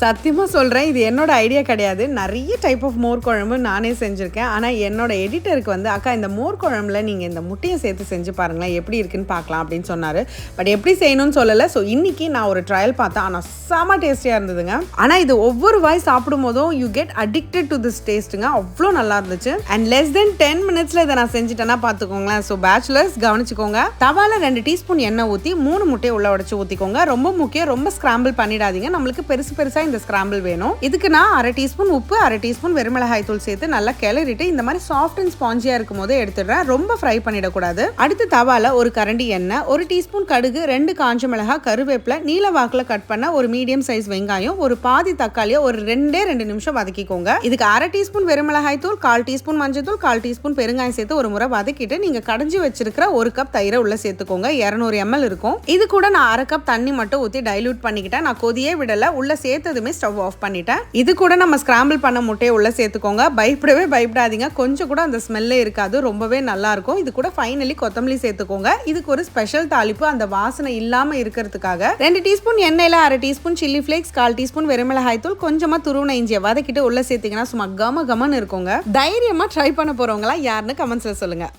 சத்தியமாக சொல்கிறேன் இது என்னோட ஐடியா கிடையாது. நிறைய டைப் ஆஃப் மோர் குழம்பு நானே செஞ்சுருக்கேன். ஆனால் என்னோட எடிட்டருக்கு வந்து அக்கா இந்த மோர் குழம்புல நீங்கள் இந்த முட்டையை சேர்த்து செஞ்சு பாருங்களேன் எப்படி இருக்குன்னு பார்க்கலாம் அப்படின்னு சொன்னார். பட் எப்படி செய்யணும்னு சொல்லலை. ஸோ இன்றைக்கி நான் ஒரு ட்ரையல் பார்த்தேன். ஆனால் செம டேஸ்டியாக இருந்ததுங்க. ஆனால் இது ஒவ்வொரு வாய் சாப்பிடும் போதும் you get addicted to this டேஸ்ட்டுங்க அவ்வளோ நல்லா இருந்துச்சு. அண்ட் லெஸ் தென் டென் மினிட்ஸில் இதை நான் செஞ்சுட்டேன்னா பார்த்துக்கோங்களேன். ஸோ பேச்சுலர்ஸ் கவனிச்சுக்கோங்க. தவால ரெண்டு டீஸ்பூன் எண்ணெய் ஊற்றி மூணு முட்டையை உள்ள உடச்சி ஊற்றிக்கோங்க ரொம்ப முக்கியம் ரொம்ப ஸ்க்ராம்பிள் பண்ணிடாதீங்க. நம்மளுக்கு பெருசு பெருசாக இந்த ஸ்கிராம்பிள் வேணும். இதுக்கு நான் அரை டீஸ்பூன் உப்பு அரை டீஸ்பூன் வெறுமிளகாய் தூள் சேர்த்து நல்லா கிளறிட்டு இந்த மாதிரி சாஃப்ட் அண்ட் ஸ்பாஞ்சியாக இருக்கும் போது எடுத்துடுறேன். ரொம்ப ஃப்ரை பண்ணிடக்கூடாது. அடுத்து தவால ஒரு கரண்டி எண்ணெய் ஒரு டீஸ்பூன் கடுகு ரெண்டு காஞ்ச மிளகாய் கருவேப்பில நீல வாக்கில் கட் பண்ண ஒரு மீடியம் சைஸ் வெங்காயம் ஒரு பாதி தக்காளியை ஒரு ரெண்டே ரெண்டு நிமிஷம் வதக்கிக்கோங்க. இதுக்கு அரை டீஸ்பூன் வெறுமிளகாய் தூள் கால் டீஸ்பூன் மஞ்சள் தூள் கால் டீஸ்பூன் பெருங்காயம் சேர்த்து ஒரு முறை வதக்கிட்டு நீங்க கடைஞ்சி வச்சிருக்கிற ஒரு கப் தயிரை உள்ள சேர்த்துக்கோங்க. இரநூறு எம்எல் இருக்கும். இது கூட நான் அரை கப் தண்ணி மட்டும் ஊற்றி டைலூட் பண்ணிக்கிட்டேன். நான் கொதியே விடல. உள்ள போதுமே ஸ்டவ் ஆஃப் பண்ணிட்டேன். இது கூட நம்ம ஸ்கிராம்பிள் பண்ண முட்டையை உள்ள சேர்த்துக்கோங்க. பயப்படவே பயப்படாதீங்க. கொஞ்சம் கூட அந்த ஸ்மெல்லே இருக்காது. ரொம்பவே நல்லா இருக்கும். இது கூட ஃபைனலி கொத்தமல்லி சேர்த்துக்கோங்க. இதுக்கு ஒரு ஸ்பெஷல் தாளிப்பு. அந்த வாசனை இல்லாம இருக்கிறதுக்காக ரெண்டு டீஸ்பூன் எண்ணெயில அரை டீஸ்பூன் சில்லி ஃபிளேக்ஸ் கால் டீஸ்பூன் வெறுமிளகாய் தூள் கொஞ்சமா துருவன இஞ்சியை வதக்கிட்டு உள்ள சேர்த்தீங்கன்னா சும்மா கம கமன்னு இருக்குங்க. தைரியமா ட்ரை பண்ண போறவங்களா யாருன்னு கமெண்ட்ஸ்ல சொல்லுங்க.